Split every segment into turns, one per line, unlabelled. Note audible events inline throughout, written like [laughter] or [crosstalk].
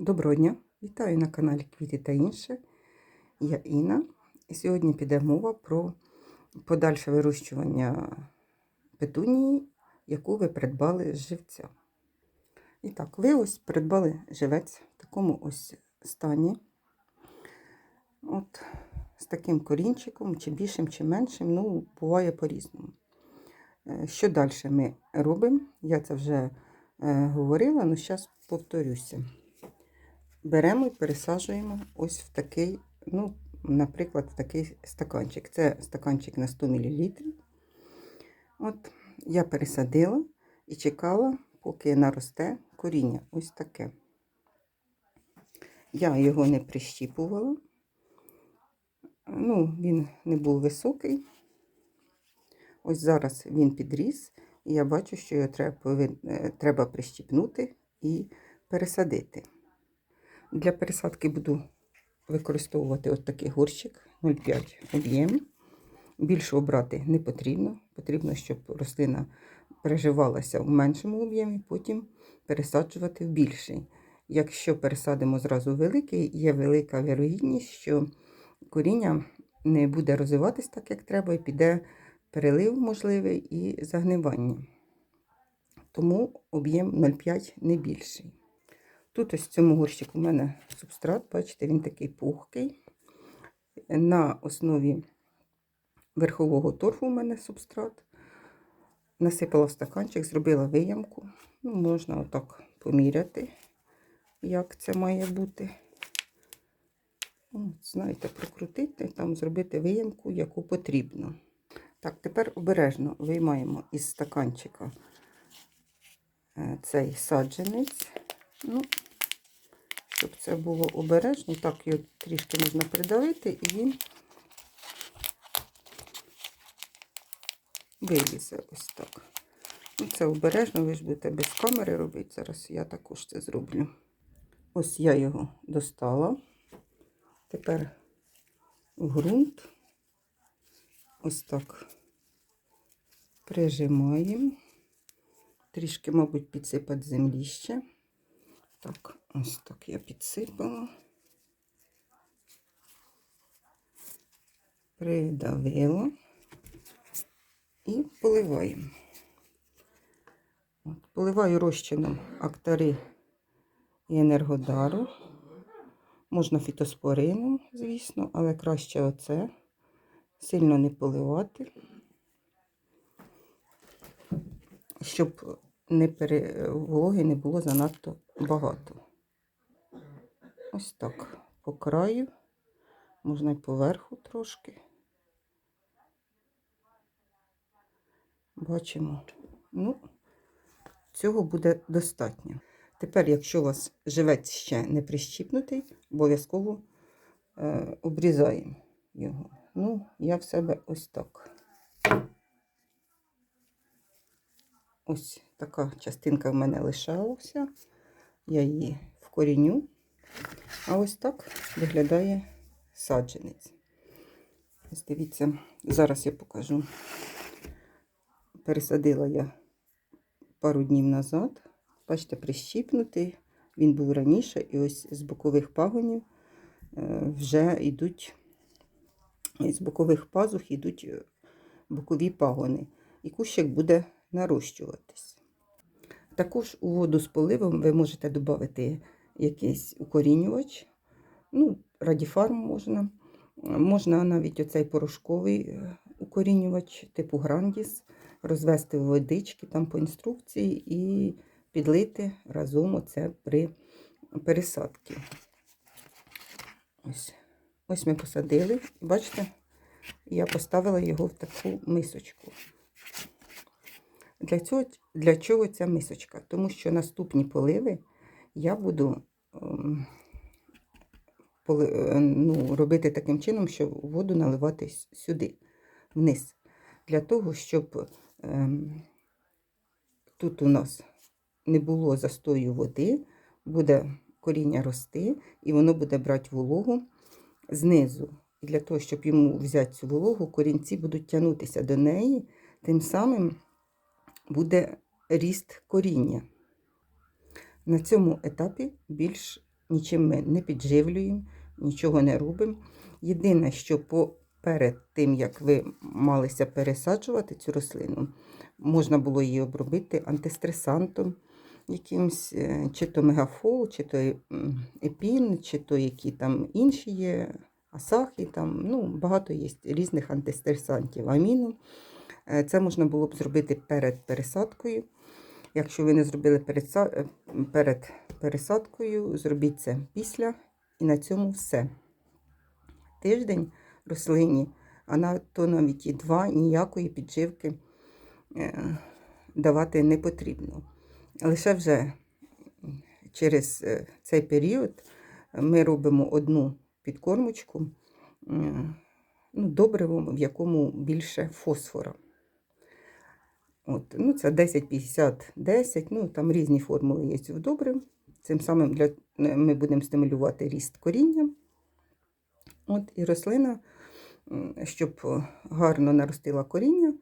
Доброго дня! Вітаю на каналі Квіти та інше. Я Інна. І сьогодні піде мова про подальше вирощування петунії, яку ви придбали з живця. І так, ви ось придбали живець в такому ось стані. От з таким корінчиком, чи більшим, чи меншим, ну, буває по-різному. Е, Що далі ми робимо? Я це вже е, говорила, але зараз повторюся беремо і пересаджуємо ось в такий, ну, наприклад, в такий стаканчик. Це стаканчик на 100 мл. От я пересадила і чекала, поки наросте коріння. Ось таке. Я його не прищіпувала. Ну, він не був високий. Ось зараз він підріс, і я бачу, що його треба, е, треба прищіпнути і пересадити. Для пересадки буду використовувати от такий горщик 0,5 об'єм. Більшого брати не потрібно. Потрібно, щоб рослина переживалася в меншому об'ємі, потім пересаджувати в більший. Якщо пересадимо зразу великий, є велика вірогідність, що коріння не буде розвиватись так, як треба, і піде перелив можливий і загнивання. Тому об'єм 0,5 не більший. Тут ось в цьому горщику у мене субстрат, бачите, він такий пухкий. На основі верхового торфу у мене субстрат. Насипала в стаканчик, зробила виямку. Ну, можна отак поміряти, як це має бути. От, знаєте, прокрутити, там зробити виямку, яку потрібно. Так, тепер обережно виймаємо із стаканчика е, цей саджанець. Ну, щоб це було обережно. Так, його трішки можна придавити, і він вилізе ось так. Ну, це обережно, ви ж будете без камери робити. Зараз я також це зроблю. Ось я його достала. Тепер в ґрунт. Ось так прижимаємо. Трішки, мабуть, підсипати землі ще. Так, ось так я підсипала. Придавила і поливаємо. От, поливаю розчином актари і енергодару. Можна фітоспорином, звісно, але краще оце. Сильно не поливати, щоб не пере... вологи не було занадто багато. Ось так по краю, можна й поверху трошки. Бачимо. Ну, цього буде достатньо. Тепер, якщо у вас живець ще не прищіпнутий, обов'язково е, обрізаємо його. Ну, я в себе ось так. Ось така частинка в мене лишалася. Я її вкоріню. А ось так виглядає саджанець. Ось дивіться, зараз я покажу. Пересадила я пару днів назад. Бачите, прищіпнутий. Він був раніше, і ось з бокових пагонів е, вже йдуть, з бокових пазух йдуть е, бокові пагони. І кущик буде нарощуватись. Також у воду з поливом ви можете додати якийсь укорінювач, ну, радіфарм можна. Можна навіть оцей порошковий е, укорінювач, типу Грандіс, розвести в водички там по інструкції і підлити разом оце при пересадці. Ось, Ось ми посадили. Бачите, я поставила його в таку мисочку. Для цього, для чого ця мисочка? Тому що наступні поливи я буду ем, е, ну, робити таким чином, щоб воду наливати сюди, вниз. Для того, щоб ем, тут у нас не було застою води, буде коріння рости, і воно буде брати вологу знизу. І для того, щоб йому взяти цю вологу, корінці будуть тягнутися до неї, тим самим буде ріст коріння. На цьому етапі більш нічим ми не підживлюємо, нічого не робимо. Єдине, що перед тим, як ви малися пересаджувати цю рослину, можна було її обробити антистресантом, якимсь, е, чи то мегафол, чи то епін, чи то які там інші є, асахи, там, ну, багато є різних антистресантів, аміну. Е, Це можна було б зробити перед пересадкою. Якщо ви не зробили е, перед пересадкою, зробіть це після, і на цьому все. Тиждень рослині, а на то навіть і два ніякої підживки е, давати не потрібно. Лише вже через цей період ми робимо одну підкормочку ну, добривом, в якому більше фосфора. От, ну, це 10-50-10, ну там різні формули є в добрив. Цим самим для, ми будемо стимулювати ріст коріння. От, і рослина, щоб е, гарно наростила коріння,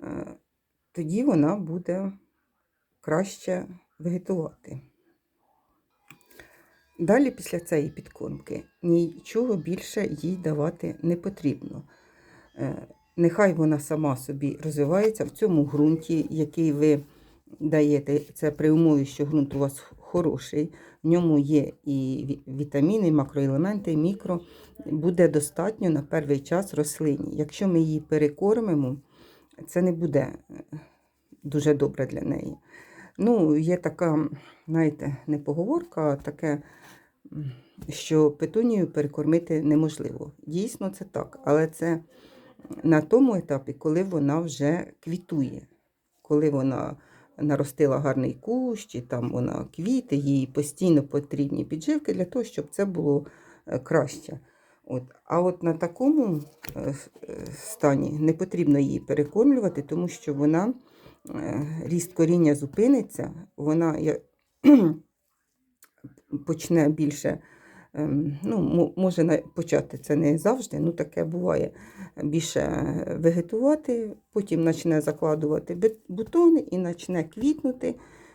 е, тоді вона буде краще вегетувати. Далі, після цієї підкормки, нічого більше їй давати не потрібно. Нехай вона сама собі розвивається в цьому ґрунті, який ви даєте. Це при умові, що ґрунт у вас хороший, в ньому є і вітаміни, і макроелементи, і мікро. Буде достатньо на перший час рослині. Якщо ми її перекормимо, це не буде е, дуже добре для неї. Ну, є така, знаєте, не поговорка, а таке, що петунію перекормити неможливо. Дійсно, це так, але це на тому етапі, коли вона вже квітує, коли вона наростила гарний кущ, чи там вона квіти, їй постійно потрібні підживки для того, щоб це було е, краще. От. А от на такому е, е, стані не потрібно її перекормлювати, тому що вона ріст коріння зупиниться, вона [clears throat] почне більше, ну, може почати це не завжди, ну таке буває більше е, вегетувати, потім почне закладувати бутони і почне квітнути,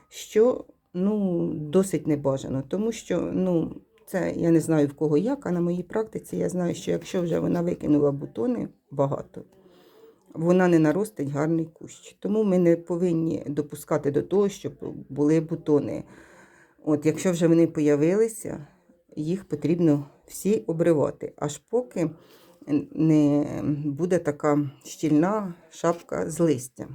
що ну, досить небажано, тому що ну, це я не знаю в кого як, а на моїй практиці я знаю, що якщо вже вона викинула бутони багато, вона не наростить гарний кущ. Тому ми не повинні допускати до того, щоб були бутони. От, якщо вже вони появилися, їх потрібно всі обривати, аж поки не буде така щільна шапка з листя.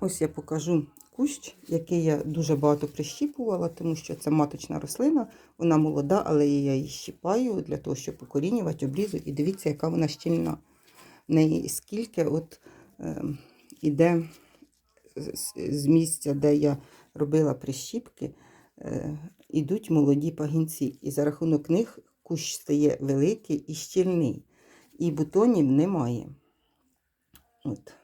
Ось я покажу кущ, який я дуже багато прищіпувала, тому що це маточна рослина, вона молода, але я її щіпаю для того, щоб укорінювати, обрізу. І дивіться, яка вона щільна. В неї скільки от е, іде з місця, де я робила прищіпки, е, ідуть молоді пагінці. І за рахунок них кущ стає великий і щільний. І бутонів немає. От.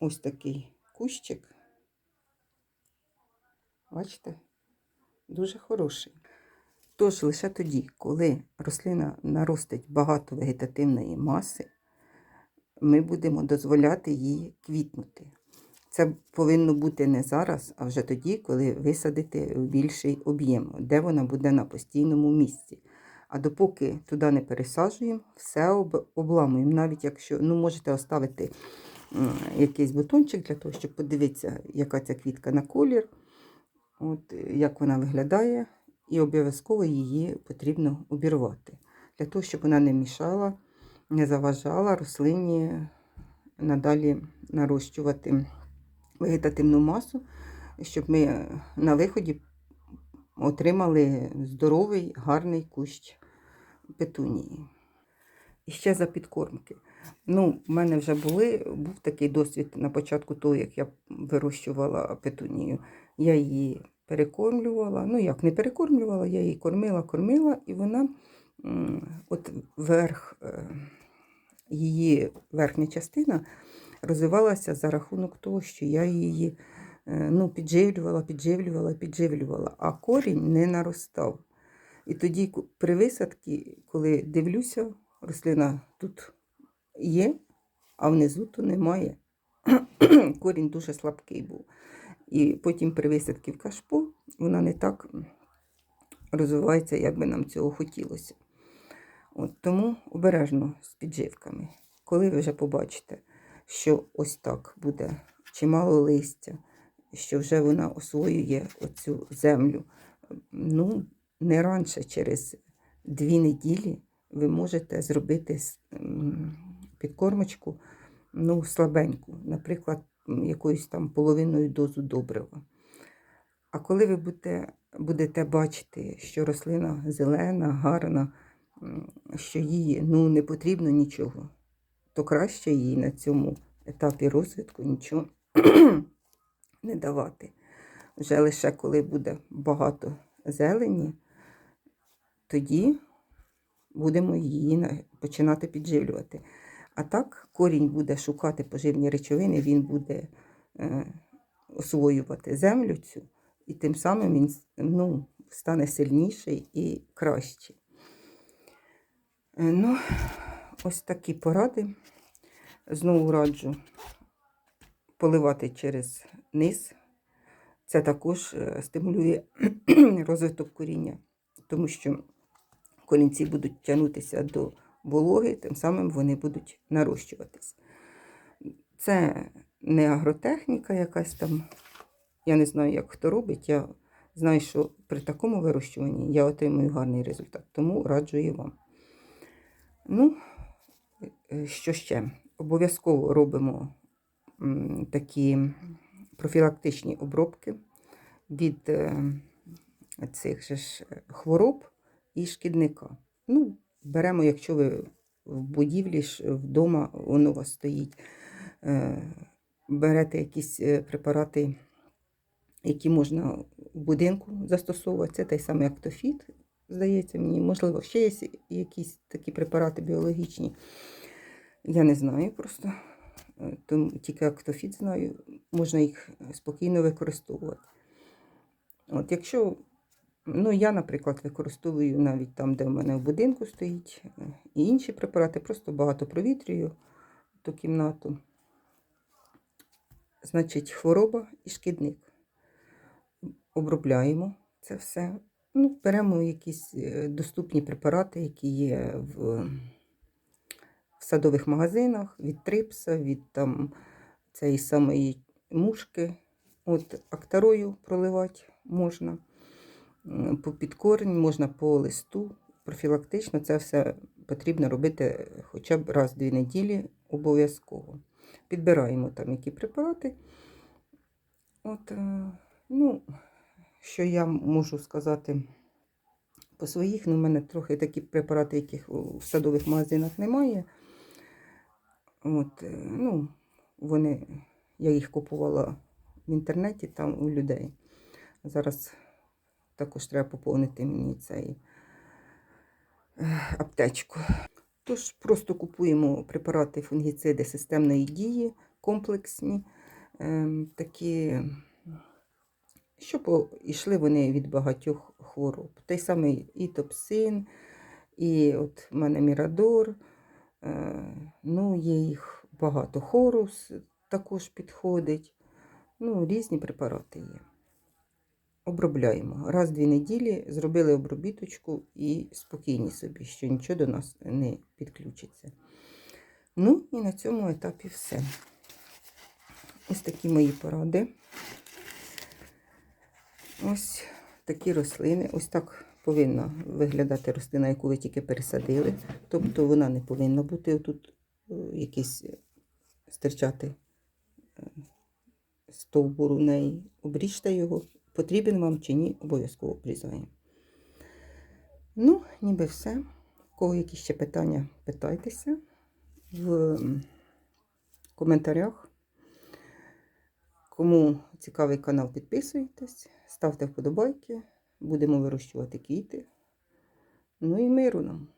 Ось такий кущик. Бачите? Дуже хороший. Тож лише тоді, коли рослина наростить багато вегетативної маси, ми будемо дозволяти їй квітнути. Це повинно бути не зараз, а вже тоді, коли висадите в більший об'єм, де вона буде на постійному місці. А допоки туди не пересаджуємо, все обламуємо. Навіть якщо ну, можете оставити якийсь бутончик для того, щоб подивитися, яка ця квітка на колір, от, як вона виглядає, і обов'язково її потрібно обірвати, для того, щоб вона не мішала, не заважала рослині надалі нарощувати вегетативну масу, щоб ми на виході отримали здоровий, гарний кущ петунії. І ще за підкормки. Ну, в мене вже були, був такий досвід на початку того, як я вирощувала петунію. Я її перекормлювала. Ну, як не перекормлювала, я її кормила, кормила, і вона от верх, е, її верхня частина розвивалася за рахунок того, що я її е, ну, підживлювала, підживлювала, підживлювала, а корінь не наростав. І тоді при висадці, коли дивлюся, рослина тут є, а внизу то немає. [clears throat] Корінь дуже слабкий був. І потім при висадці в кашпо вона не так розвивається, як би нам цього хотілося. От, тому обережно з підживками. Коли ви вже побачите, що ось так буде чимало листя, що вже вона освоює оцю землю, ну, не раніше, через дві неділі, ви можете зробити підкормочку ну, слабеньку, наприклад, якоюсь там половиною дозу добрива. А коли ви будете, будете бачити, що рослина зелена, гарна, що їй ну, не потрібно нічого, то краще їй на цьому етапі розвитку нічого [clears throat] не давати. Вже лише коли буде багато зелені, тоді будемо її починати підживлювати. А так корінь буде шукати поживні речовини, він буде е, освоювати землю цю, і тим самим він ну, стане сильніший і кращий. Е, Ну, ось такі поради. Знову раджу поливати через низ. Це також е, стимулює [clears throat] розвиток коріння, тому що корінці будуть тягнутися до вологи, тим самим вони будуть нарощуватись. Це не агротехніка якась там. Я не знаю, як хто робить. Я знаю, що при такому вирощуванні я отримую гарний результат, тому раджу і вам. Ну, що ще? Обов'язково робимо такі профілактичні обробки від е, цих же ж е, хвороб і шкідника. Ну, беремо, якщо ви в будівлі ж вдома воно у вас стоїть, е, берете якісь е, препарати, які можна в будинку застосовувати. Це той самий актофіт, здається мені. Можливо, ще є якісь такі препарати біологічні. Я не знаю просто. Е, Тому тільки актофіт знаю, можна їх спокійно використовувати. От якщо, ну я, наприклад, використовую навіть там, де в мене в будинку стоїть, е, і інші препарати, просто багато провітрюю ту кімнату. Значить, хвороба і шкідник. Обробляємо це все. Ну, беремо якісь е, доступні препарати, які є в садових магазинах, від трипса, від там цієї самої мушки. От актарою проливати можна, по підкорень, можна по листу. Профілактично це все потрібно робити хоча б раз в дві неділі обов'язково. Підбираємо там які препарати. От, е, ну, що я можу сказати по своїх, ну, в мене трохи такі препарати, яких в садових магазинах немає. От, е, ну, вони, я їх купувала в інтернеті там у людей. Зараз також треба поповнити мені цей е, аптечку. Тож просто купуємо препарати фунгіциди системної дії, комплексні, ем, такі, щоб йшли вони від багатьох хвороб. Той самий і топсин, і от в мене мірадор. Е, ну, є їх багато. Хорус також підходить. Ну, різні препарати є. Обробляємо. Раз в дві неділі зробили обробіточку і спокійні собі, що нічого до нас не підключиться. Ну, і на цьому етапі все. Ось такі мої поради. Ось такі рослини. Ось так повинна виглядати рослина, яку ви тільки пересадили. Тобто вона не повинна бути тут якийсь е, стирчати е, стовбур у неї. Обріжте його. Потрібен вам чи ні, обов'язково обрізаємо. Ну, ніби все. Кого якісь ще питання, питайтеся в коментарях. Кому цікавий канал, підписуйтесь, ставте вподобайки, будемо вирощувати квіти. Ну і миру нам!